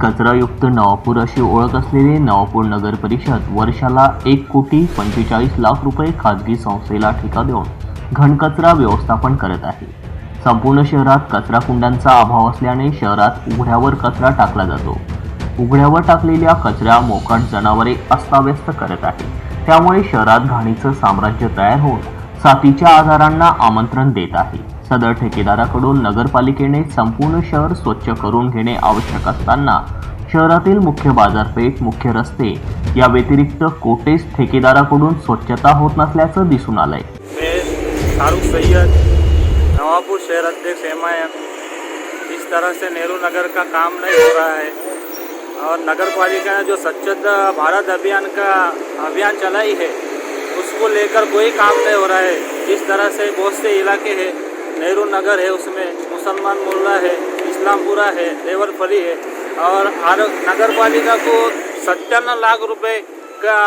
कचरायुक्त नवापूर अशी ओळख असलेली नवापूर नगर परिषद वर्षाला एक कोटी पंचेचाळीस लाख रुपये खाजगी संस्थेला ठेका देऊन घनकचरा व्यवस्थापन करत आहे. संपूर्ण शहरात कचरा कुंड्यांचा अभाव असल्याने शहरात उघड्यावर कचरा टाकला जातो. उघड्यावर टाकलेल्या कचऱ्या मोकाट जनावरे अस्ताव्यस्त करत आहे. त्यामुळे शहरात घाणीचं साम्राज्य तयार होऊन साथीच्या आजारांना आमंत्रण देत आहे. सदर ठेकेदाराकडून नगरपालिकेने संपूर्ण शहर स्वच्छ करून घेणे आवश्यक असताना शहरातील मुख्य बाजारपेठ मुख्य रस्ते या व्यतिरिक्त कोटेस ठेकेदाराकडून स्वच्छता होत नसल्याचं दिसून आलंय. मैं फारूक सैयद नवापुर शहर अध्यक्ष एम आई एम इस तरह से नेहरू नगर का काम नहीं हो रहा है। और नगर पालिका ने जो स्वच्छता भारत अभियान का अभियान चलाई है उसको लेकर कोई काम नहीं हो रहा है। जिस तरह से बहुत से इलाके हैं नेहरू नगर है, उसमें मुसलमान मोहल्ला है, इस्लामपुरा है, देवरफली है और नगर पालिका को सत्तावन लाख रुपए का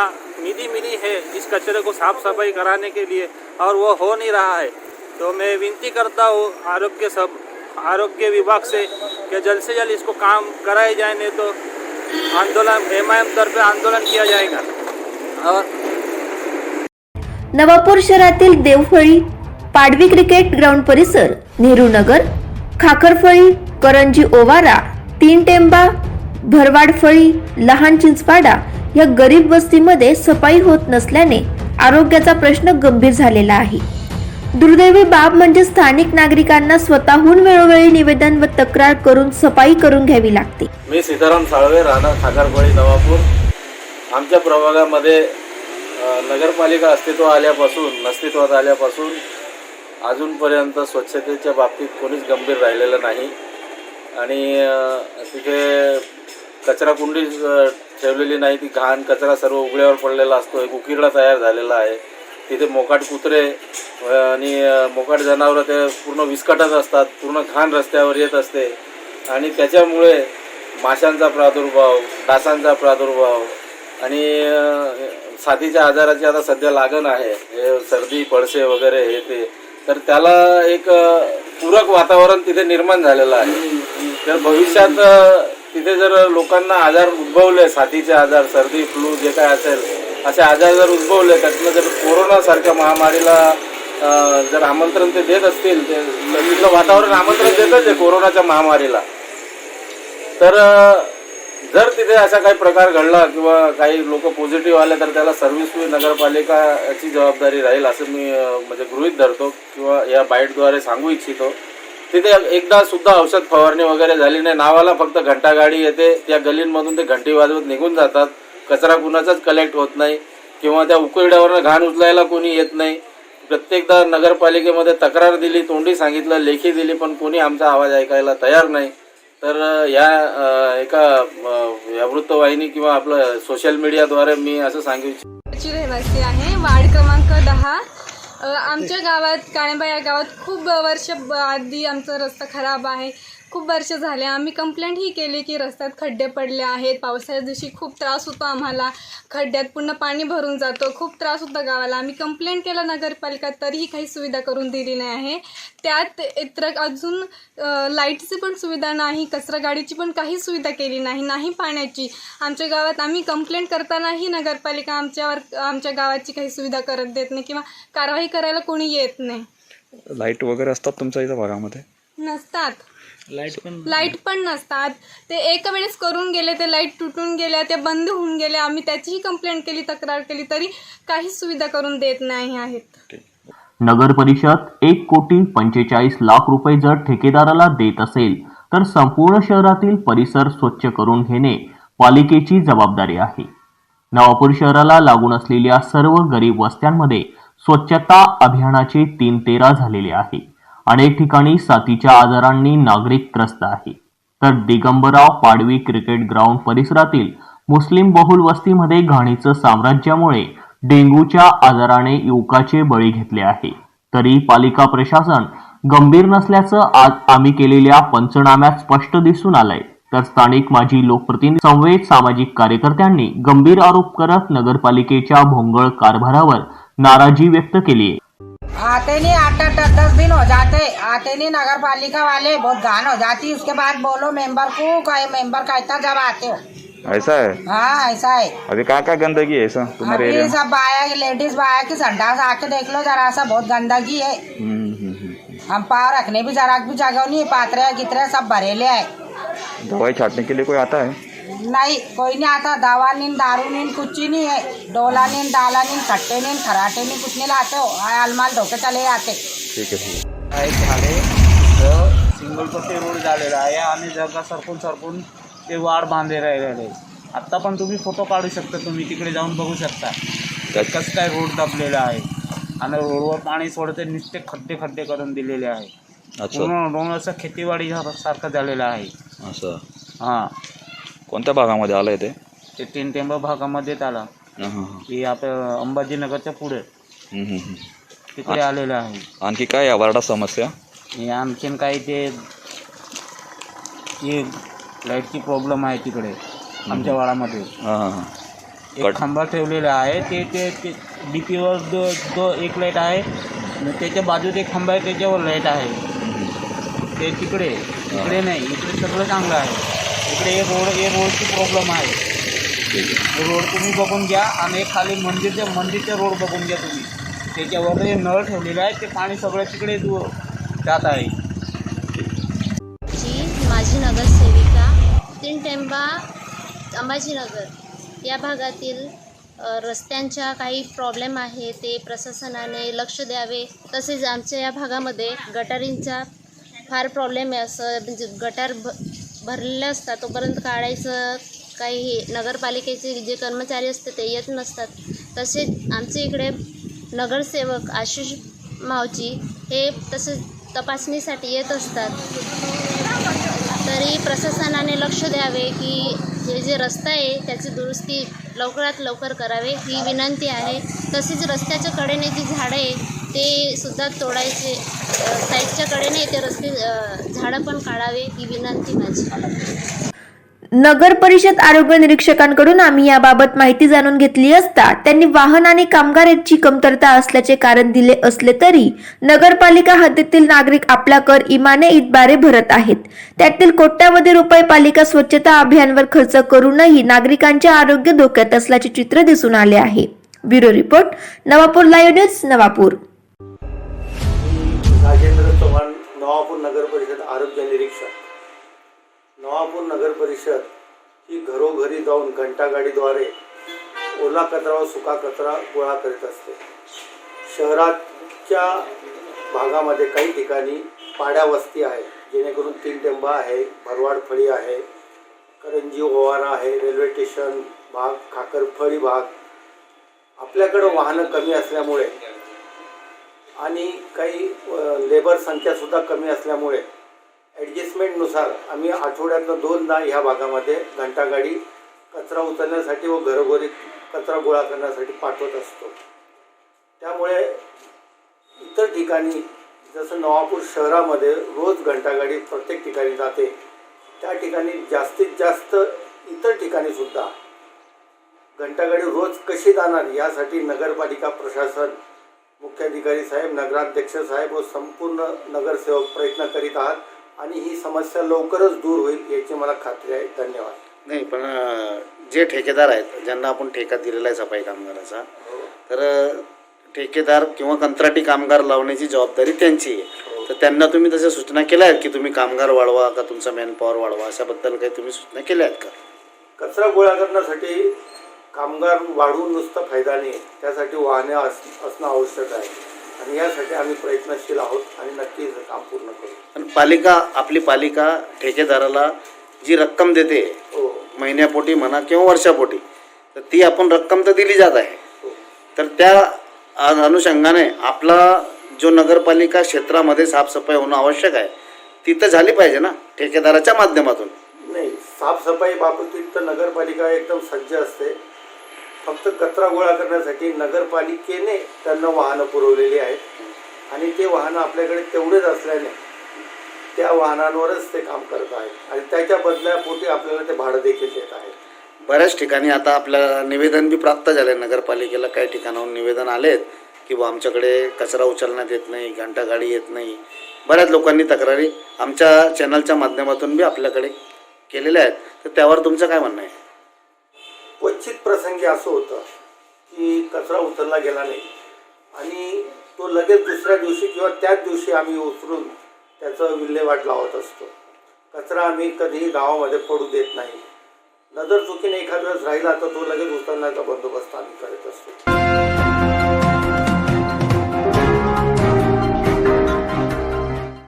निधि मिली है इस कचरे को साफ़ सफ़ाई कराने के लिए और वो हो नहीं रहा है। तो मैं विनती करता हूँ आरोग्य सब, आरोग्य विभाग से कि जल्द से जल्द इसको काम कराए जाए, नहीं तो आंदोलन एम आई एम तरफे आंदोलन किया जाएगा। और नवापूर शहरातील देवफळी पाडवी क्रिकेट ग्राउंड परिसर नेहरू नगर खाखरफळी करंजी ओवारा तीन टेंबा भरवाडफळी लहान चिंचपाडा या गरीब वस्तीमध्ये सफाई होत नसल्याने आरोग्याचा प्रश्न गंभीर झालेला आहे. दुर्दैवी बाब म्हणजे स्थानिक नागरिकांना स्वतःहून वेळोवेळी निवेदन व तक्रार करून सफाई करून घ्यावी लागते. मी सीताराम साळवे राहणार खाकारफळी नवापूर. आमच्या प्रभागामध्ये नगरपालिका अस्तित्व आल्यापासून अस्तित्वात आल्यापासून अजूनपर्यंत स्वच्छतेच्या बाबतीत कोणीच गंभीर राहिलेलं नाही. आणि तिथे कचरा कुंडी ठेवलेली नाही. ती घाण कचरा सर्व उघड्यावर पडलेला असतो. एक उकिरडा तयार झालेला आहे. तिथे मोकाट कुत्रे आणि मोकाट जनावरं ते पूर्ण विस्कटत असतात. पूर्ण घाण रस्त्यावर येत असते. आणि त्याच्यामुळे माशांचा प्रादुर्भाव डासांचा प्रादुर्भाव आणि साथीच्या आजाराची आता सध्या लागण आहे. हे सर्दी पळसे वगैरे हे ते तर त्याला एक पूरक वातावरण तिथे निर्माण झालेलं आहे. तर भविष्यात तिथे जर लोकांना आजार उद्भवले साथीचे आजार सर्दी फ्लू जे काय असेल असे आजार जर उद्भवले त्यातनं जर कोरोनासारख्या महामारीला जर आमंत्रण ते देत असतील ते तर तिथलं वातावरण आमंत्रण देतच आहे कोरोनाच्या महामारीला. तर जर तिथे असा काही प्रकार घडला किंवा काही लोक पॉझिटिव्ह आले तर त्याला सर्व्हिस नगरपालिकाची जबाबदारी राहील असं मी म्हणजे गृहित धरतो किंवा या बाईटद्वारे सांगू इच्छितो. तिथे एकदा सुद्धा औषध फवारणी वगैरे झाली नाही. नावाला फक्त घंटागाडी येते. त्या गलींमधून ते घंटी वाजवत निघून जातात. कचरा कुणाचाच कलेक्ट होत नाही किंवा त्या उकळड्यावरनं घाण उचलायला कोणी येत नाही. प्रत्येकदा नगरपालिकेमध्ये तक्रार दिली तोंडी सांगितलं लेखी दिली पण कोणी आमचा आवाज ऐकायला तयार नाही. तर या एका या वृत्तवाहिनी किंवा आपलं सोशल मीडियाद्वारे मी असं सांगू इच्छितो रहिवासी आहे वार्ड क्रमांक दहा. आमच्या गावात काणेबा या गावात खूप वर्ष आधी आमचा रस्ता खराब आहे. खूप वर्ष झाले. आम्ही कंप्लेंट ही केली की रस्त्यात खड्डे पडले आहेत. पावसाच्या दिवशी खूप त्रास होतो आम्हाला. खड्ड्यात पूर्ण पाणी भरून जातो. खूप त्रास होतो गावाला. आम्ही कंप्लेंट केलं नगरपालिका तरीही काही सुविधा करून दिली नाही आहे. त्यात इतर अजून लाईटची पण सुविधा नाही. कचरा गाडीची पण काही सुविधा केली नाही. नाही पाण्याची. आमच्या गावात आम्ही कंप्लेंट करतानाही नगरपालिका आमच्यावर आमच्या गावाची काही सुविधा करत देत नाही किंवा कारवाई करायला कोणी येत नाही. लाइट वगैरे असतात तुमच्या इथं भागामध्ये? नसतात. लाइट पण नसतात. ते एक वेळेस करून गेले ते लाइट तुटून गेल्या ते बंद होऊन गेले आम्ही त्याचीही कंप्लेंट केली तक्रार केली तरी काहीच सुविधा करून देत नाही आहेत. नगर परिषद एक कोटी पंचेचाळीस लाख रुपये जर ठेकेदाराला देत असेल तर संपूर्ण शहरातील परिसर स्वच्छ करून घेणे पालिकेची जबाबदारी आहे. नवापूर शहराला लागून असलेल्या सर्व गरीब वस्त्यांमध्ये स्वच्छता अभियानाचे तीन तेरा झालेले आहे. अनेक ठिकाणी साथीच्या आजारांनी नागरिक त्रस्त आहे तर दिगंबराव पाडवी क्रिकेट ग्राउंड परिसरातील मुस्लिम बहुल वस्तीमध्ये घाणीचं साम्राज्यामुळे डेंग्यूच्या आजाराने युवकाचे बळी घेतले आहे. तरी पालिका प्रशासन गंभीर नसल्याचं आज आम्ही केलेल्या पंचनाम्यात स्पष्ट दिसून आलंय. तर स्थानिक माजी लोकप्रतिनिधी संवेद सामाजिक कार्यकर्त्यांनी गंभीर आरोप करत नगरपालिकेच्या भोंगळ कारभारावर नाराजी व्यक्त केली आहे. आते नहीं आठ आठ दस दस दिन हो जाते। आते नहीं नगर पालिका वाले बहुत गान हो जाती। उसके बाद बोलो मेंबर को कहे मेंबर कहता जब आते हो। ऐसा है? हाँ ऐसा है। अभी क्या क्या गंदगी है ऐसा तुम्हारे अभी सब बाया की लेडीज़ बाया की संडास आके देख लो जरा सा बहुत गंदगी है। हम्म, हम्म, हम्म। हम पाँव रखने भी जरा भी जगह नहीं पात्रे गितरे सब भरेले है। दवाई छाटने के लिए कोई आता है? नहीं कोई नहीं आता दवा नींद दारू नींद कुछ ही नहीं है डोला नींद डाला नींद खट्टे नींद खराटे नींद कुछ नहीं लाते हो अलमाल धोके चले जाते. ठीक है ठीक है आहे. झाले तर सिंगल पट्टी रोड झालेला आहे आणि जगा सरकून सरकून ते वाढ बांधे राहिलेले आत्ता पण तुम्ही फोटो काढू शकता तुम्ही तिकडे जाऊन बघू शकता. कसं काय रोड दबलेला आहे. आणि रोडवर पाणी सोडते नुसते खड्डे खड्डे करून दिलेले आहे. अच्छा. पूर्ण रोड असं खेतीवाडी सारखं झालेलं आहे. असं. हां. कोणत्या भागामध्ये आलंय ते? ते तीन टेंबा भागामध्येच आला. हां, हां, हां. की आपल्या अंबाजीनगरच्या पुढे. हम्म, हम्म, हम्म. तिकडे आलेलं आहे. आणखी काय या वार्डात समस्या? आणि आणखीन काही ते हे लाईटची प्रॉब्लेम आहे तिकडे आमच्या वाडामध्ये. हां हां हां. एक कट- खांबा ठेवलेला आहे ते ते ते डी पीवर दो दो एक लाइट आहे आणि त्याच्या बाजूत एक खांबा आहे त्याच्यावर लाइट आहे. ते तिकडे इकडे नाही इकडे सगळं चांगलं आहे. इकडे एक रोड एक रोडची प्रॉब्लेम आहे. रोड तुम्ही बघून घ्या आणि खाली मंदिरच्या मंदिरचा रोड बघून घ्या तुम्ही. त्याच्यावर जे नळ ठेवलेलं आहे ते पाणी सगळं तिकडे दू- जात आहे. जी माझी नगरसेविका तीन टेंबा अंबाजीनगर या भागातील रस्त्यांच्या काही प्रॉब्लेम आहे ते प्रशासनाने लक्ष द्यावे. तसेच आमच्या या भागामध्ये गटारींचा फार प्रॉब्लेम आहे असं म्हणजे गटार भ भरलेले असतात. तोपर्यंत काढायचं काही नगरपालिकेचे जे कर्मचारी असतात ते येत नसतात. तसेच आमच्या इकडे नगरसेवक आशिष मावजी हे तसेच तपासणीसाठी येत असतात. तरी प्रशासनाने लक्ष द्यावे की हे जे रस्ता आहे त्याची दुरुस्ती लवकरात लवकर करावे ही विनंती आहे. तसेच रस्त्याच्या कडेने जी झाडं आहे ते सुद्धा तोडायचे. साईडच्या कडेने ते रस्ते झाडं पण काढावे ही विनंती माझी. नगर परिषद आरोग्य निरीक्षकांकडून आम्ही याबाबत माहिती जाणून घेतली असता त्यांनी वाहन आणि कामगार यांची कमतरता असल्याचे कारण दिले असले तरी नगरपालिका हद्दीतील नागरिक आपला कर इमाने इतबारे भरत आहेत. त्यातील कोट्यावधी रुपये पालिका स्वच्छता अभियानवर खर्च करूनही नागरिकांचे आरोग्य धोक्यात असल्याचे चित्र दिसून आले आहे. Bureau report Navapur live news Navapur. Navapur नगर परिषद आरोग्य निरीक्षक. नवापूर नगर परिषद ही घरोघरी जाऊन घंटागाडीद्वारे ओला कचरा व सुका कचरा गोळा करीत असते. शहराच्या भागामध्ये काही ठिकाणी पाड्या वस्ती आहे जेणेकरून तीन टेंबा आहे भरवाड फळी आहे करंजी ओवारा आहे रेल्वे स्टेशन भाग खाकरफळी भाग. आपल्याकडं वाहनं कमी असल्यामुळे आणि काही लेबर संख्यासुद्धा कमी असल्यामुळे ॲडजस्टमेंटनुसार आम्ही आठवड्यातनं दोनदा ह्या भागामध्ये घंटागाडी कचरा उचलण्यासाठी व घरोघरी कचरा गोळा करण्यासाठी पाठवत असतो. त्यामुळे इतर ठिकाणी जसं नवापूर शहरामध्ये रोज घंटागाडी प्रत्येक ठिकाणी जाते त्या ठिकाणी जास्तीत जास्त इतर ठिकाणीसुद्धा घंटागाडी रोज कशी जाणार यासाठी नगरपालिका प्रशासन मुख्याधिकारी साहेब नगराध्यक्ष साहेब व संपूर्ण नगरसेवक प्रयत्न करीत आहात आणि ही समस्या लवकरच दूर होईल याची मला खात्री आहे. धन्यवाद. नाही पण जे ठेकेदार आहेत ज्यांना आपण ठेका दिलेला आहे सफाई कामगाराचा तर ठेकेदार किंवा कंत्राटी कामगार लावण्याची जबाबदारी त्यांची आहे. तर त्यांना तुम्ही तशा सूचना केल्या आहेत की तुम्ही कामगार वाढवा का तुमचा मॅनपॉवर वाढवा? अशाबद्दल काही तुम्ही सूचना केल्या आहेत का? कचरा गोळा करण्यासाठी कामगार वाढवून नुसतं फायदा नाही त्यासाठी वाहने अस असणं आवश्यक आहे. आणि यासाठी आम्ही प्रयत्नशील आहोत आणि नक्कीच काम पूर्ण करू. पण पालिका आपली पालिका ठेकेदाराला जी रक्कम देते हो. महिन्यापोटी म्हणा किंवा वर्षापोटी तर ती आपण रक्कम तर दिली जात आहे. हो. तर त्या अनुषंगाने आपला जो नगरपालिका क्षेत्रामध्ये साफसफाई होणं आवश्यक आहे तिथं झाली पाहिजे ना ठेकेदाराच्या माध्यमातून? नाही साफसफाई बाबतीत तर नगरपालिका एकदम सज्ज असते. फक्त कचरा गोळा करण्यासाठी नगरपालिकेने त्यांना वाहनं पुरवलेली आहेत. आणि ते वाहनं आपल्याकडे तेवढेच असल्याने त्या वाहनांवरच ते काम करत आहेत. आणि त्याच्या बदल्यापोटी आपल्याला ते भाडं देखील देत आहेत. बऱ्याच ठिकाणी आता आपल्याला निवेदन बी प्राप्त झाले नगरपालिकेला काही ठिकाणाहून निवेदन आलेत की बा आमच्याकडे कचरा उचलण्यात येत नाही घंटा गाडी येत नाही. बऱ्याच लोकांनी तक्रारी आमच्या चॅनलच्या माध्यमातून बी आपल्याकडे केलेल्या आहेत. तर त्यावर तुमचं काय म्हणणं आहे? क्वचित प्रसंगी असं होतं की कचरा उचलला गेला नाही. आणि तो लगेच दुसऱ्या दिवशी किंवा त्याच दिवशी आम्ही उचलून त्याचं विल्हेवाट लावत असतो. कचरा आम्ही कधीही गावामध्ये पडू देत नाही. नजर चुकीने एखाद वेळेस राहिला तर तो लगेच उचलण्याचा बंदोबस्त आम्ही करत असतो.